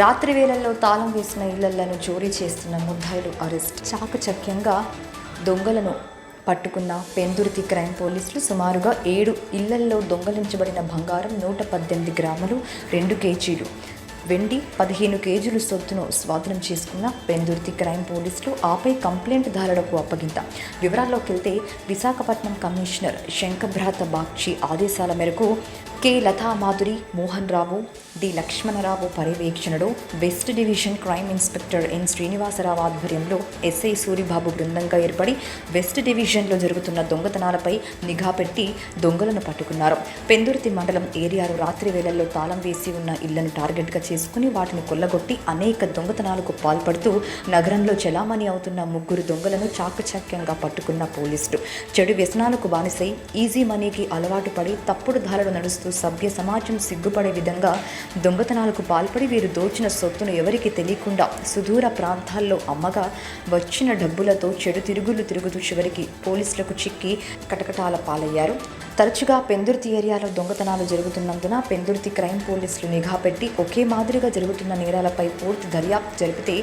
రాత్రి వేళల్లో తాళం వేసిన ఇళ్ళను చోరీ చేస్తున్న ముద్దాయిలు అరెస్ట్. చాకచక్యంగా దొంగలను పట్టుకున్న పెందుర్తి క్రైమ్ పోలీసులు సుమారుగా ఏడు ఇళ్ళల్లో దొంగలించబడిన బంగారం నూట పద్దెనిమిది గ్రాములు రెండు కేజీలు వెండి పదిహేను కేజీలు సొత్తును స్వాధీనం చేసుకున్న పెందుర్తి క్రైమ్ పోలీసులు ఆపై కంప్లైంట్ దారులకు అప్పగింత. వివరాల్లోకి వెళ్తే విశాఖపట్నం కమిషనర్ శంకభ్రాత బాక్షి ఆదేశాల మేరకు కె. లతా మాధురి మోహన్ రావు డి. లక్ష్మణరావు పర్యవేక్షణలో west division crime inspector N. Srinivasarao ఆధ్వర్యంలో ఎస్ఐ సూరిబాబు బృందంగా ఏర్పడి వెస్ట్ డివిజన్లో జరుగుతున్న దొంగతనాలపై నిఘా పెట్టి దొంగలను పట్టుకున్నారు. పెందుర్తి మండలం ఏరియాలో రాత్రి వేళల్లో తాళం వేసి ఉన్న ఇళ్ళను టార్గెట్గా చేసుకుని వాటిని కొల్లగొట్టి అనేక దొంగతనాలకు పాల్పడుతూ నగరంలో చలామణి అవుతున్న ముగ్గురు దొంగలను చాకచక్యంగా పట్టుకున్న పోలీసులు. చెడు వ్యసనాలకు బానిసై ఈజీ మనీకి అలవాటు పడి తప్పుడు ధారలు నడుస్తూ సభ్య సమాజం సిగ్గుపడే విధంగా దొంగతనాలకు పాల్పడి వీరు దోచిన సొత్తును ఎవరికి తెలియకుండా సుదూర ప్రాంతాల్లో అమ్మగా వచ్చిన డబ్బులతో చెడు తిరుగులు తిరుగుతూ చివరికి పోలీసులకు చిక్కి కటకటాల పాలయ్యారు. తరచుగా పెందుర్తి ఏరియాలో దొంగతనాలు జరుగుతున్నందున పెందుర్తి క్రైమ్ పోలీసులు నిఘా పెట్టి ఒకే మాదిరిగా జరుగుతున్న నేరాలపై పూర్తి దర్యాప్తు జరిపితే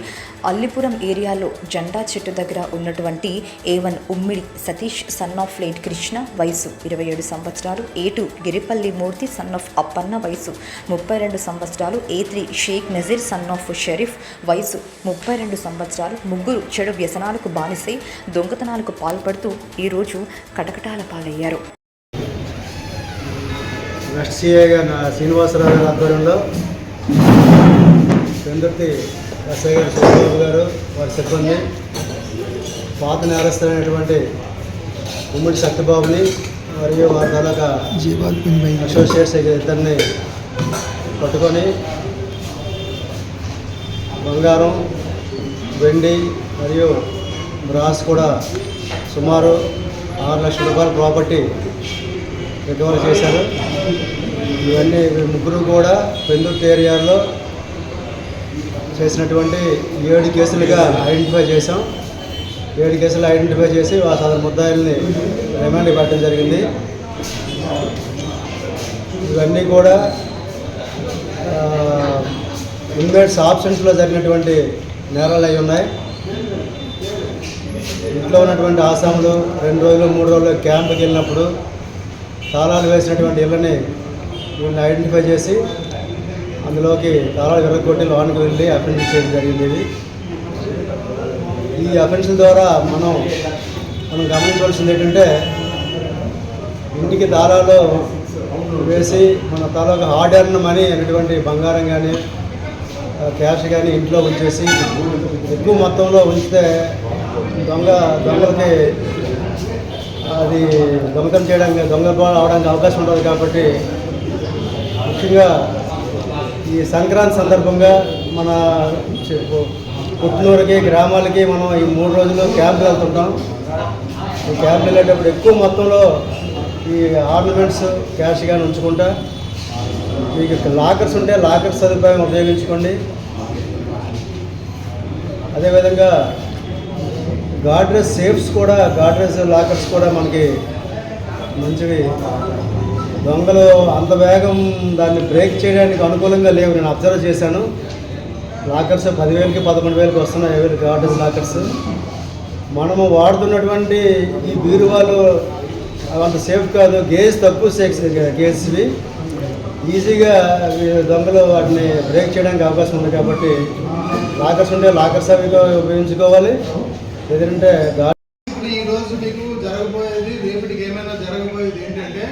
అల్లిపురం ఏరియాలో జెండా చెట్టు దగ్గర ఉన్నటువంటి A one Ummidi Satish son of late Krishna వయసు ఇరవై ఏడు సంవత్సరాలు A two Giripalli Murthy son of Appanna వయసు ముప్పై రెండు సంవత్సరాలు A three Shaik Nazeer son of Sharif వయసు ముప్పై రెండు సంవత్సరాలు ముగ్గురు చెడు వ్యసనాలకు బానిసై దొంగతనాలకు పాల్పడుతూ ఈరోజు కటకటాల పాలయ్యారు. నెక్స్ట్ సిఐగా నా శ్రీనివాసరావు గారి ఆధ్వర్యంలో పెందుర్తి ఎస్ఐ గారు సుబ్బాబు గారు వారి సిబ్బంది పాత నేరస్తులైనటువంటి ఉమ్మడి సత్యబాబుని మరియు వారి తాలూకా అసోసియేట్స్ ఇద్దరిని పట్టుకొని బంగారం వెండి మరియు బ్రాస్ కూడా సుమారు ఆరు లక్షల రూపాయల ప్రాపర్టీ రికవర్ చేశారు. ఇవన్నీ ముగ్గురు కూడా పెందుర్తి ఏరియాలో చేసినటువంటి ఏడు కేసులుగా ఐడెంటిఫై చేసాం ఏడు కేసులు ఐడెంటిఫై చేసి ఆ సదరు ముద్దాయిల్ని రిమాండ్ పెట్టడం జరిగింది. ఇవన్నీ కూడా ఇన్మేట్స్ ఆప్షన్స్లో జరిగినటువంటి నేరాలు అయి ఉన్నాయి. ఇంట్లో ఉన్నటువంటి ఆసాములు రెండు రోజులు మూడు రోజులు క్యాంప్కి వెళ్ళినప్పుడు తాళాలు వేసినటువంటి ఇళ్ళని వీళ్ళని ఐడెంటిఫై చేసి అందులోకి దారాలు విరగొట్టి లోనికి వెళ్ళి అఫెన్స్ చేయడం జరిగింది ఈ అఫెన్స్ల ద్వారా మనం మనం గమనించవలసింది ఏంటంటే ఇంటికి దారాలు వేసి మన తాలూకా హార్డ్ ఎర్న్ మనీ అనేటువంటి బంగారం కానీ క్యాష్ కానీ ఇంట్లో ఉంచేసి ఎక్కువ మొత్తంలో ఉంచితే దొంగ దొంగలకి అది దొంగతనం చేయడానికి దొంగ అవడానికి అవకాశం ఉంటుంది కాబట్టి ముఖ్యంగా ఈ సంక్రాంతి సందర్భంగా మన చె- పుట్టినూరుకి గ్రామాలకి మనం ఈ మూడు రోజులు క్యాంపు వెళ్తుంటాం. ఈ క్యాంప్ వెళ్ళేటప్పుడు ఎక్కువ మొత్తంలో ఈ ఆర్నమెంట్స్ క్యాష్ కానీ ఉంచుకుంటా. మీకు లాకర్స్ ఉంటే లాకర్స్ సదుపాయం ఉపయోగించుకోండి. అదేవిధంగా గాడ్రెస్ సేఫ్స్ కూడా గాడ్రేజ్ లాకర్స్ కూడా మనకి మంచివి దొంగలు అంత వేగం దాన్ని బ్రేక్ చేయడానికి అనుకూలంగా లేవు. నేను అబ్జర్వ్ చేశాను. లాకర్స్ పదివేలకి పదకొండు వేలకి వస్తున్నాయి. ఎవరి గార్డెన్ లాకర్స్. మనము వాడుతున్నటువంటి ఈ బీరువాలు అంత సేఫ్ కాదు. గేజ్ తక్కువ సేఫ్ గేజ్వి ఈజీగా దొంగలు వాటిని బ్రేక్ చేయడానికి అవకాశం ఉంది కాబట్టి లాకర్స్ ఉంటే లాకర్స్ అవి ఉపయోగించుకోవాలి. లేదంటే గా ఇప్పుడు ఈ రోజు మీకు జరగబోయేది రేపటికి ఏమైనా జరగబోయేది ఏంటంటే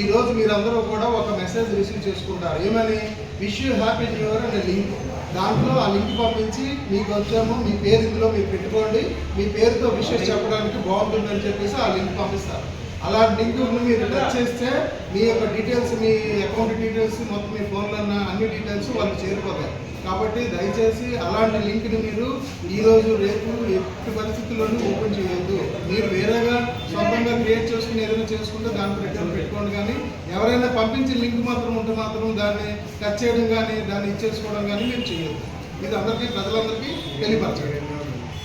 ఈ రోజు మీరందరూ కూడా ఒక మెసేజ్ రిసీవ్ చేసుకుంటారు. ఏమని? Wish you happy new year అనే లింక్. దాంట్లో ఆ లింక్ పంపించి మీకు వచ్చాము మీ పేరు ఇందులో మీరు పెట్టుకోండి. మీ పేరుతో విషెస్ చెప్పడానికి బాగుంటుందని చెప్పేసి ఆ లింక్ పంపిస్తారు. అలాంటి లింక్ మీరు టచ్ చేస్తే మీ యొక్క డీటెయిల్స్ మీ అకౌంట్ డీటెయిల్స్ మొత్తం మీ ఫోన్లో ఉన్న అన్ని డీటెయిల్స్ వాళ్ళు చేరిపోతాయి కాబట్టి దయచేసి అలాంటి లింక్ని మీరు ఈరోజు రేపు ఎట్టి పరిస్థితుల్లోనూ ఓపెన్ చేయొద్దు. మీరు వేరేగా సొంతంగా క్రియేట్ చేసుకుని ఏదైనా చేసుకుంటే దాని ప్రకారం పెట్టుకోండి. కానీ ఎవరైనా పంపించే లింక్ మాత్రం ఉంటే మాత్రం దాన్ని టచ్ చేయడం కానీ దాన్ని ఇచ్చేసుకోవడం కానీ మీరు చేయొద్దు. ఇది అందరికీ ప్రజలందరికీ తెలియపరచండి.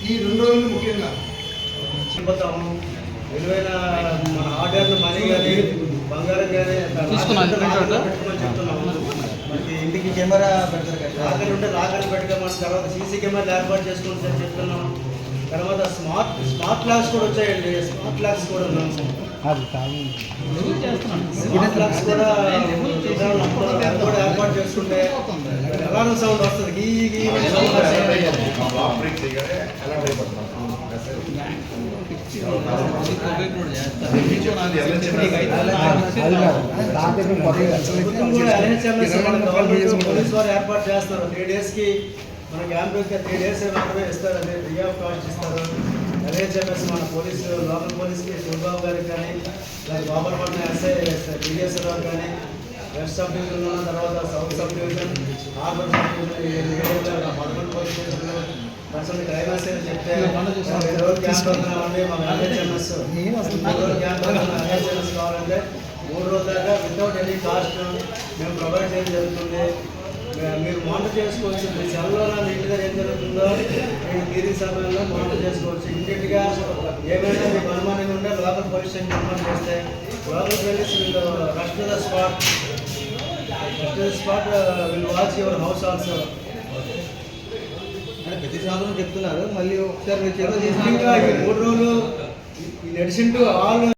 ఈ రెండు రోజులు ముఖ్యంగా విలువైన మన ఆర్డర్ మనీ కానీ బంగారం కానీ చెప్తున్నాము. ఇంటికి కెమెరా పెడతారు కదా. లాగర్ ఉంటే లాగర్ పెట్టుకోమని తర్వాత సీసీ కెమెరాలు ఏర్పాటు చేసుకోండి సార్ చెప్తున్నాం తర్వాత స్మార్ట్ స్మార్ట్ లాక్స్ కూడా వచ్చాయండి. స్మార్ట్ లాక్స్ కూడా ఉన్నాం స్మార్ట్ లాక్స్ కూడా కూడా ఏర్పాటు చేసుకుంటే అలారం సౌండ్ వస్తుంది. వారు ఏర్పాటు చేస్తారు. త్రీ డేస్కి మన క్యాంప్ త్రీ డేస్ మాత్రమే ఇస్తారు అదే ఫ్రీ ఆఫ్ కాస్ట్ ఇస్తారు. ఎల్హెచ్ఎంఎస్ మన పోలీసు లోకల్ పోలీస్కి సూర్బాబు గారికి కానీ లేదా బాబర్పట్నం ఎస్ఐ డిఎస్ఎల్ గారు కానీ వెస్ట్ సబ్ డివిజన్ ఉన్న తర్వాత south sub division harbour sub division పదకొండు పోలీస్ స్టేషన్లు పర్సెంట్ క్రైమ్ ఎస్ఐలు చెప్తే ఇరవై రోజులు క్యాంప్ ఎల్హెచ్ఎంఎస్. మూడు రోజులు క్యాంప్ కావాలంటే మూడు రోజుల దాకా వితౌట్ ఎనీ కాస్ట్ మేము ప్రొవైడ్ చేయడం జరుగుతుంది. మీ- మీరు మానిటర్ చేసుకోవచ్చు. మీ సెల్లో దగ్గర ఏం జరుగుతుందో మీరు తీరిన సమయంలో మానిటర్ చేసుకోవచ్చు. ఇమీడియట్గా ఏమైనా మీకు అనుమానంగా ఉంటే లోకల్ పోలీస్ స్టేషన్ చేస్తే లోకల్ పోలీస్ వీళ్ళు rush the spot rush the spot will watch your house also అంటే ప్రతి సంవత్సరం చెప్తున్నారు. మళ్ళీ ఒకసారి మీరు మూడు రోజులు ఈ నడిచింటూ ఆల్